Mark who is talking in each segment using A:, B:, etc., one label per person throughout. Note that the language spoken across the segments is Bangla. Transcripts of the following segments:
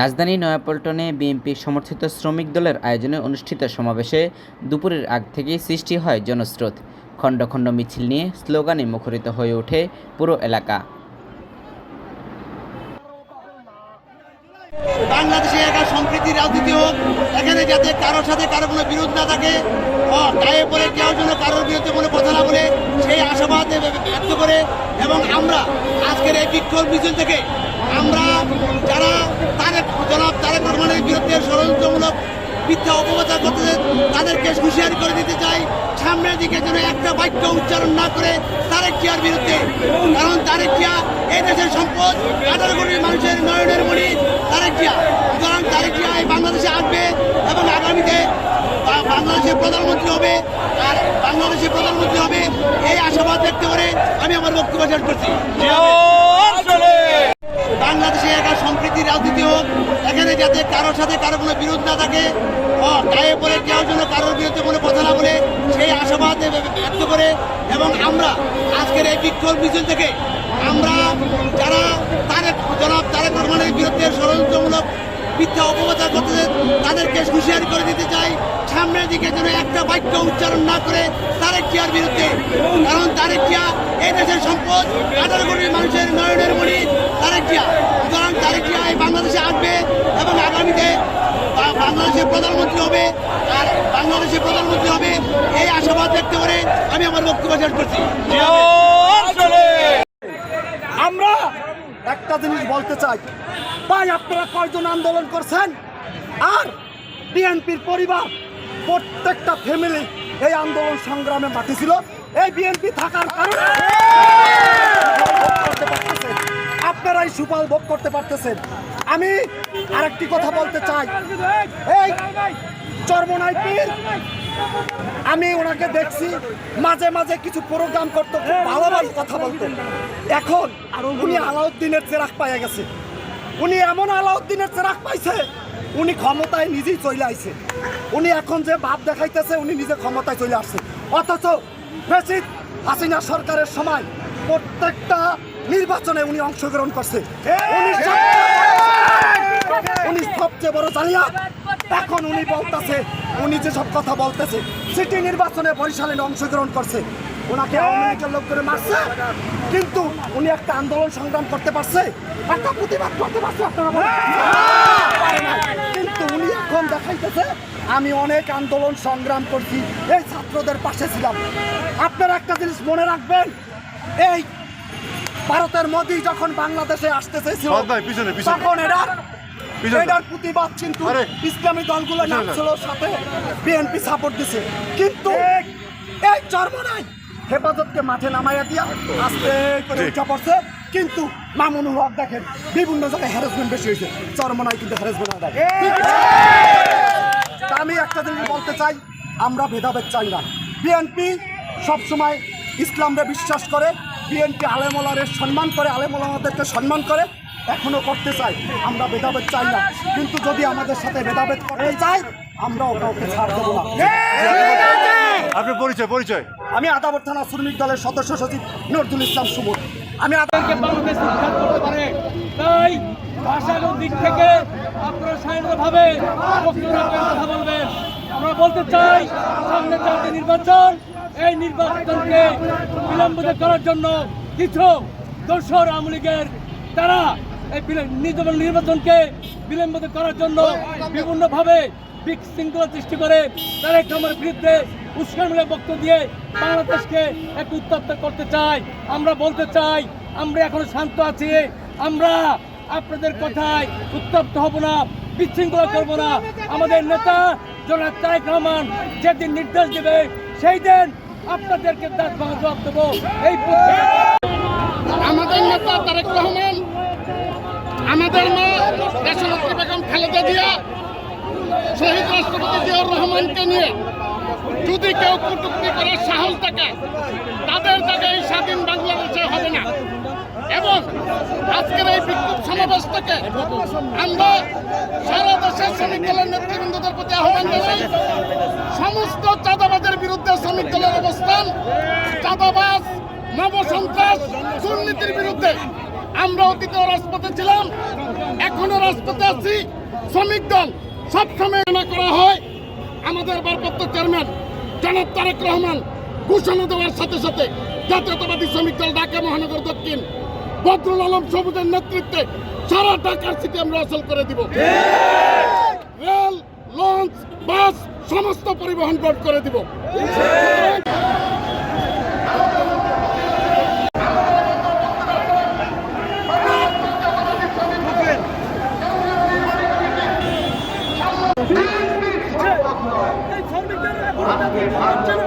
A: রাজধানী নয়াপল্টনে বিএনপি সমর্থিত শ্রমিক দলের আয়োজনে অনুষ্ঠিত সমাবেশে দুপুরের আগ থেকেই সৃষ্টি হয় জনস্রোত। খণ্ড খণ্ড মিছিল নিয়ে স্লোগানে মুখরিত হয়ে ওঠে পুরো এলাকা।
B: বাংলাদেশে একটা সম্প্রীতি রাজনীতি হোক, এখানে যাতে কারোর সাথে কারও কোনো বিরোধ না থাকে গায়ে পড়ে কেউ যেন কারোর বিরুদ্ধে কোনো কথা না বলে, সেই আশাবাদ ব্যক্ত করে, এবং আমরা আজকের এই বিক্ষোভ মিছিল থেকে আমরা যারা জনাব তারেক রহমানের বিরুদ্ধে ষড়যন্ত্রমূলক মিথ্যা অপপ্রচার করতেছে তাদেরকে হুঁশিয়ারি করে দিতে চাই, সামনের দিকে যেন একটা বাক্য উচ্চারণ না করে তারেক জিয়ার বিরুদ্ধে। কারণ তারেক জিয়া এই দেশের সম্পদ, আঠারো মানুষের নয়নের মণি তারেক জিয়া। সুতরাং তারেক জিয়া এই বাংলাদেশে আসবে এবং আগামীতে বাংলাদেশের প্রধানমন্ত্রী হবে, আর বাংলাদেশের প্রধানমন্ত্রী হবে, এই আশাবাদ ব্যক্ত করে আমি আমার বক্তব্য শেষ করছি। বাংলাদেশে একটা সম্প্রীতির রাজনীতি হোক, এখানে যাতে কারোর সাথে কারও কোনো বিরোধ না থাকে গায়ে পড়ে কেউ যেন কারোর বিরুদ্ধে কোনো কথা না বলে সেই আশাবাদ ব্যক্ত করে এবং আমরা আজকের এই বিক্ষোভ মিছিল থেকে আমরা যারা তারেক, জনাব তারেক রহমানের বিরুদ্ধে ষড়যন্ত্রমূলক মিথ্যা অপপ্রচার করতেছে তাদেরকে হুঁশিয়ারি করে দিতে চাই, সামনের দিকে যেন একটা বাক্য উচ্চারণ না করে তারেক জিয়ার বিরুদ্ধে। কারণ তারেক জিয়া এই দেশের সম্পদ, আঠারো কোটি মানুষের নয়নের মণি তারেক জিয়া। সুতরাং তারেক জিয়া এই বাংলাদেশে আসবে এবং আগামীতে বাংলাদেশের প্রধানমন্ত্রী হবে, আর বাংলাদেশের প্রধানমন্ত্রী হবে, এই আশাবাদ ব্যক্ত করে আমি আমার বক্তব্য শেষ করছি
C: আমরা একটা জিনিস বলতে চাই। ভাই, আপনারা কয়জন আন্দোলন করছেন? আর বিএনপির পরিবার, প্রত্যেকটা ফ্যামিলি এই আন্দোলন সংগ্রামে মাঠে ছিল এই বিএনপি থাকার কারণে পারতেছেন। সুফল ভোগ করতে পারতেছেন। আমি আরেকটি কথা বলতে চাই। এই চর্মনাই পীর আমি ওনাকে দেখছি, মাঝে মাঝে কিছু প্রোগ্রাম করতো, খুব ভালো ভালো কথা বলতো। এখন উনি আলাউদ্দিনের চেরাক পাইয়া গেছে। উনি এমন আলাউদ্দিনের চেরাক পাইছে, উনি ক্ষমতায় নিজেই চলে আইছে। উনি এখন যে ভাব দেখাইতেছে, উনি নিজে ক্ষমতায় চলে আসছে। অথচ বেশি হাসিনা সরকারের সময় প্রত্যেকটা নির্বাচনে উনি অংশগ্রহণ করছে। উনি সবচেয়ে বড় জালিয়া এখন উনি বলতেছে উনি যে সব কথা বলতেছে সিটি নির্বাচনে বরিশালে অংশগ্রহণ করছে ওনাকে আওয়ামী লীগের লোক করে মারছে কিন্তু উনি একটা আন্দোলন সংগ্রাম করতে পারছে একটা প্রতিবাদ করতে পারছে আপনারা নাই। কিন্তু উনি এখন দেখাইতেছে আমি অনেক আন্দোলন সংগ্রাম করছি এই ছাত্রদের পাশে ছিলাম আপনারা একটা জিনিস মনে রাখবেন এই ভারতের মোদি যখন বাংলাদেশে আসতে চেয়েছিল
D: পিছনে।
C: তখন
D: পিছনে।
C: এটার প্রতিবাদ কিন্তু। ইসলামী দলগুলো। নামছিল সাথে বিএনপি সাপোর্ট দিছে। কিন্তু এই চর্ম নাই হেফাজতকে মাঠে নামাইয়া দিয়া আস্তে করে উঠা পড়ছে। কিন্তু মামুনুল হক দেখেন বিভিন্ন জায়গায় হ্যারাসমেন্ট বেশি হয়েছে। চরমনাই কিন্তু হ্যারাসমেন্ট হয় আমি একটা জিনিস বলতে চাই আমরা ভেদাভেদ চাই না। বিএনপি সবসময় ইসলামরে বিশ্বাস করে বিএনপি আলেমলারের সম্মান করে আলেমলামাদেরকে সম্মান করে এখনও করতে চাই আমরা ভেদাভেদ চাই না। কিন্তু যদি আমাদের সাথে ভেদাভেদ করতে চাই আমরাও কাউকে ছাড় দেবো না।
D: আপনার পরিচয় পরিচয়।
C: আমি আদাবর থানা শ্রমিক দলের সদস্য সচিব নজরুল ইসলাম সুমন। আমি আদা
E: বাংলাদেশ উদ্ধার করতে পারে। তাই ভাষাগত দিক থেকে আপনারা স্বাধীনভাবে কথা বলবেন। আমরা বলতে চাই সামনে জাতীয় নির্বাচন। এই নির্বাচনকে বিলম্বিত করার জন্য কিছু দোসর আওয়ামী লীগের তারা এই নির্বাচনকে বিলম্বিত করার জন্য বিভিন্নভাবে বিশৃঙ্খলা সৃষ্টি করে তারেক রহমানের বিরুদ্ধে উস্কানিমূলক বক্তব্য দিয়ে বাংলাদেশকে এক উত্তপ্ত করতে চাই। আমরা বলতে চাই, আমরা এখন শান্ত আছি, আমরা আপনাদের কথায় উত্তপ্ত হব না, বিশৃঙ্খলা করব না। আমাদের নেতা জনাব তারেক রহমান যেদিন নির্দেশ দেবে, সেই দিন আপনাদেরকে দাঁত ভাঙা জবাব দেবো। এই
F: আমাদের নেতা তারেক রহমান আমাদের মা দেশনেত্রী বেগম খালেদা জিয়া, শহীদ রাষ্ট্রপতি জিয়াউর রহমানকে নিয়ে যদি কেউ কটূক্তি করার সাহস থাকে তাদের জায়গায় স্বাধীন বাংলাদেশে হবে না। এবং আজকের এই বিক্ষোভ সমাবেশ থেকে আমরা সারা দেশের শ্রমিক দলের নেতৃবৃন্দদের প্রতি আহ্বান জানাই, সমস্ত চাঁদাবাজের বিরুদ্ধে শ্রমিক দলের অবস্থান, চাঁদাবাজ, নবসন্ত্রাস, দুর্নীতির বিরুদ্ধে আমরা অতীতে রাজপথে ছিলাম এখনও রাজপথে আছি। শ্রমিক দল সবসময় না করা হয়। আমাদের ভারপ্রাপ্ত চেয়ারম্যান জনাব তারেক রহমান ঘোষণা দেওয়ার সাথে সাথে জাতীয়তাবাদী শ্রমিক দল ঢাকা মহানগর দক্ষিণ বদরুল আলম সবুজের নেতৃত্বে সারা ঢাকার সিটি আমরা অচল করে দিব। রেল লঞ্চ বাস সমস্ত পরিবহন বন্ধ করে দিব
E: এই শ্রমিকদের এখন দাবি হচ্ছে না।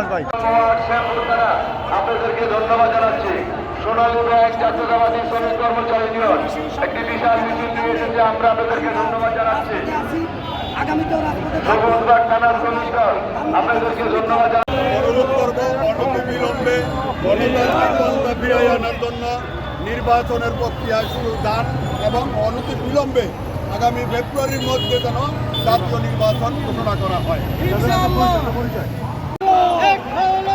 B: পলাশ ভাই।
C: আপনাদেরকে ধন্যবাদ জানাচ্ছি। সোনালী ব্যাংক জাতীয়তাবাদী শ্রমিক কর্মচারী ইউনিয়ন একটি বিশাল মিছিল নিয়ে এসেছে আমরা আপনাদেরকে ধন্যবাদ জানাচ্ছি। থানার শ্রমিক আপনাদেরকে ধন্যবাদ জানাচ্ছি।
B: অনুরোধ করব অনতিবিলম্বে গণতান্ত্রিক ফিরাই আনার জন্য নির্বাচনের প্রক্রিয়া শুরু দান এবং অনতি বিলম্বে আগামী ফেব্রুয়ারির মধ্যে যেন জাতীয় নির্বাচন ঘোষণা করা হয়।
E: এক